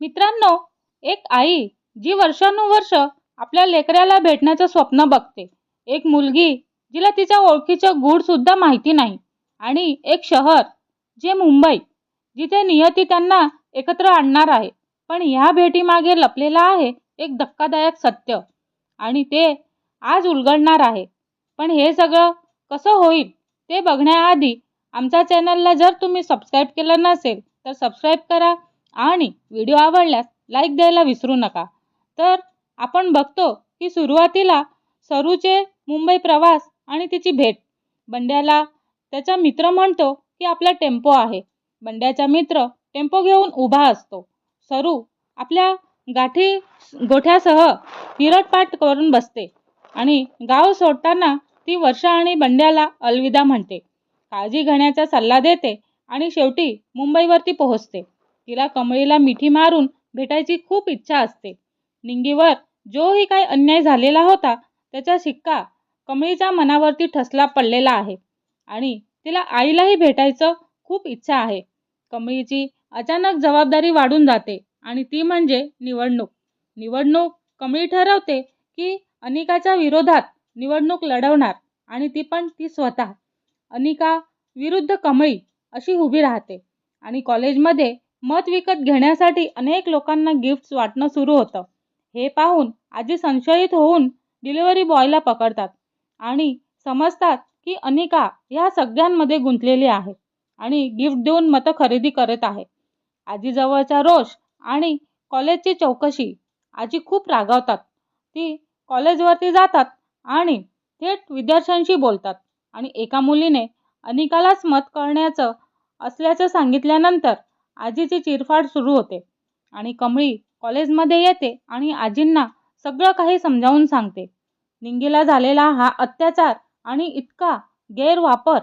मित्रांनो एक आई जी वर्षानुवर्ष आपल्या लेकराला भेटण्याचं स्वप्न बघते. एक मुलगी जिला तिच्या ओळखीचं गूढसुद्धा माहिती नाही. आणि एक शहर जे मुंबई जिथे नियती त्यांना एकत्र आणणार आहे. पण ह्या भेटीमागे लपलेलं आहे एक धक्कादायक सत्य. आणि ते आज उलगडणार आहे. पण हे सगळं कसं होईल ते बघण्याआधी आमच्या चॅनलला जर तुम्ही सबस्क्राईब केलं नसेल तर सबस्क्राईब करा. आणि व्हिडिओ आवडल्यास लाईक द्यायला विसरू नका. तर आपण बघतो की सुरुवातीला सरूचे मुंबई प्रवास आणि तिची भेट. बंड्याला त्याचा मित्र म्हणतो की आपला टेम्पो आहे. बंड्याचा मित्र टेम्पो घेऊन उभा असतो. सरू आपल्या गाठी गोठ्यासह हिरटपाट करून बसते आणि गाव सोडताना ती वर्षा आणि बंड्याला अलविदा म्हणते. काळजी घेण्याचा सल्ला देते आणि शेवटी मुंबईवरती पोहोचते. तिला कमळीला मिठी मारून भेटायची खूप इच्छा असते. निंगीवर जोही काही अन्याय झालेला होता त्याचा शिक्का कमळीच्या मनावरती ठसला पडलेला आहे आणि तिला आईलाही भेटायचं खूप इच्छा आहे. कमळीची अचानक जबाबदारी वाढून जाते आणि ती म्हणजे निवडणूक. निवडणूक कमळी ठरवते की अनिकाच्या विरोधात निवडणूक लढवणार आणि ती पण ती स्वतः. अनिका विरुद्ध कमळी अशी उभी राहते आणि कॉलेजमध्ये मत विकत घेण्यासाठी अनेक लोकांना गिफ्ट्स वाटणं सुरू होतं. हे पाहून आजी संशयित होऊन डिलिव्हरी बॉयला पकडतात आणि समजतात की अनिका ह्या सगळ्यांमध्ये गुंतलेली आहे आणि गिफ्ट देऊन मतं खरेदी करत आहे. आजीजवळचा रोष आणि कॉलेजची चौकशी आजी खूप रागावतात. ती कॉलेजवरती जातात आणि थेट विद्यार्थ्यांशी बोलतात आणि एका मुलीने अनिकालाच मत करण्याचं असल्याचं सांगितल्यानंतर आजीची चिरफाड सुरू होते. आणि कमळी कॉलेजमध्ये येते आणि आजींना सगळं काही समजावून सांगते. निंगीला झालेला हा अत्याचार आणि इतका गैरवापर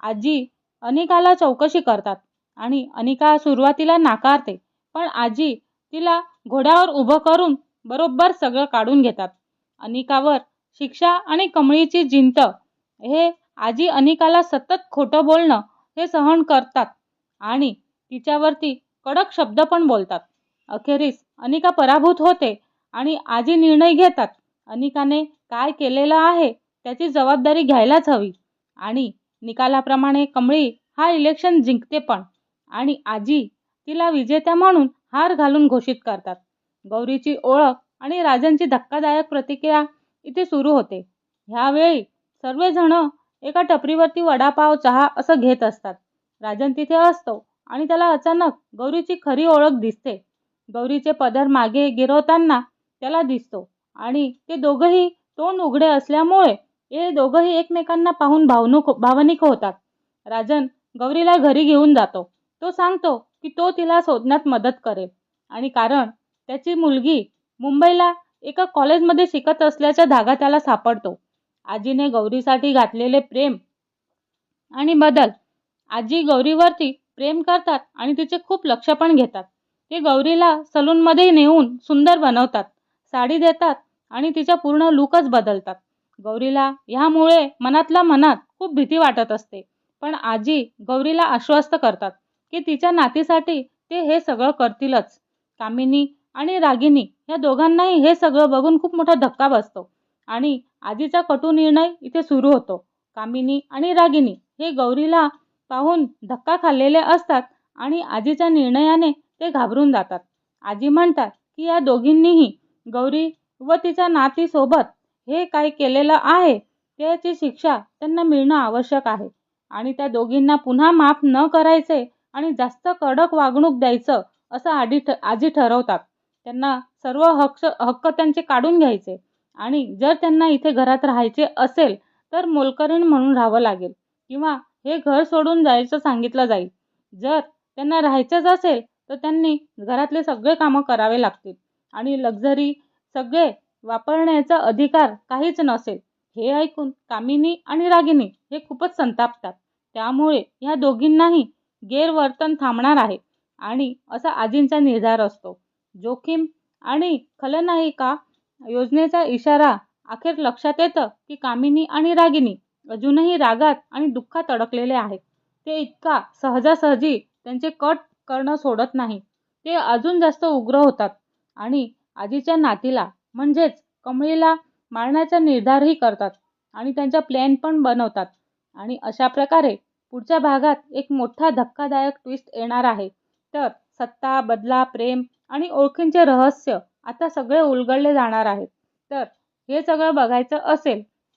आजी अनिकाला चौकशी करतात आणि अनिका सुरुवातीला नाकारते पण आजी तिला घोड्यावर उभं करून बरोबर सगळं काढून घेतात. अनिकावर शिक्षा आणि कमळीची जिंत हे आजी अनिकाला सतत खोटं बोलणं हे सहन करतात आणि तिच्यावरती कडक शब्द पण बोलतात. अखेरीस अनिका पराभूत होते आणि आजी निर्णय घेतात. अनिकाने काय केलेलं आहे त्याची जबाबदारी घ्यायलाच हवी. आणि निकालाप्रमाणे कमळी हा इलेक्शन जिंकते पण. आणि आजी तिला विजेत्या म्हणून हार घालून घोषित करतात. गौरीची ओळख आणि राजांची धक्कादायक प्रतिक्रिया इथे सुरू होते. ह्यावेळी सर्वजण एका टपरीवरती वडापाव चहा असं घेत असतात. राजन तिथे असतो. आणि त्याला अचानक गौरीची खरी ओळख दिसते. गौरीचे पदर मागे गिरवताना त्याला दिसतो आणि ते दोघंही तोंड उघडे असल्यामुळे हे दोघंही एकमेकांना पाहून भावनुक भावनिक होतात. राजन गौरीला घरी घेऊन जातो. तो सांगतो की तो तिला शोधण्यात मदत करेल आणि कारण त्याची मुलगी मुंबईला एका कॉलेजमध्ये शिकत असल्याचा धागा त्याला सापडतो. आजीने गौरीसाठी घातलेले प्रेम आणि बदल आजी गौरीवरती प्रेम करतात आणि तिचे खूप लक्ष पण घेतात. ते गौरीला सलूनमध्ये नेऊन सुंदर बनवतात. साडी देतात आणि तिचा पूर्ण लुकच बदलतात. गौरीला ह्यामुळे मनातल्या मनात खूप भीती वाटत असते. पण आजी गौरीला आश्वस्त करतात की तिच्या नातीसाठी ते हे सगळं करतीलच. कामिनी आणि रागिनी या दोघांनाही हे सगळं बघून खूप मोठा धक्का बसतो आणि आजीचा कटू निर्णय इथे सुरू होतो. कामिनी आणि रागिनी हे गौरीला पाहून धक्का खाल्लेले असतात आणि आजीच्या निर्णयाने ते घाबरून जातात. आजी म्हणतात की या दोघींनीही गौरी व तिच्या नातीसोबत हे काय केलेलं आहे त्याची शिक्षा त्यांना मिळणं आवश्यक आहे आणि त्या दोघींना पुन्हा माफ न करायचे आणि जास्त कडक वागणूक द्यायचं असं आधी ठ आजी ठरवतात. त्यांना सर्व हक्क हक्क त्यांचे काढून घ्यायचे आणि जर त्यांना इथे घरात राहायचे असेल तर मोलकरीण म्हणून राहावं लागेल किंवा हे घर सोडून जायचं सांगितलं जाईल. जर त्यांना राहायचंच असेल तर त्यांनी घरातले सगळे कामं करावे लागतील. आणि लक्झरी सगळे वापरण्याचा अधिकार काहीच नसेल. हे ऐकून कामिनी आणि रागिनी हे खूपच संतापतात. त्यामुळे ह्या दोघींनाही गैरवर्तन थांबणार आहे. आणि असा आजींचा निर्धार असतो. जोखीम आणि खलनायिका योजनेचा इशारा अखेर लक्षात येतं की कामिनी आणि रागिनी अजूनही रागात आणि दुःखात अडकलेले आहेत. ते इतका सहजासहजी त्यांचे कट करणं सोडत नाही. ते अजून जास्त उग्र होतात. आणि आजीच्या नातीला म्हणजेच कमळीला मारण्याचा निर्धारही करतात आणि त्यांचा प्लॅन पण बनवतात. आणि अशा प्रकारे पुढच्या भागात एक मोठा धक्कादायक ट्विस्ट येणार आहे. तर सत्ता बदला प्रेम आणि ओळखींचे रहस्य आता सगळे उलगडले जाणार आहेत. तर हे सगळं बघायचं असेल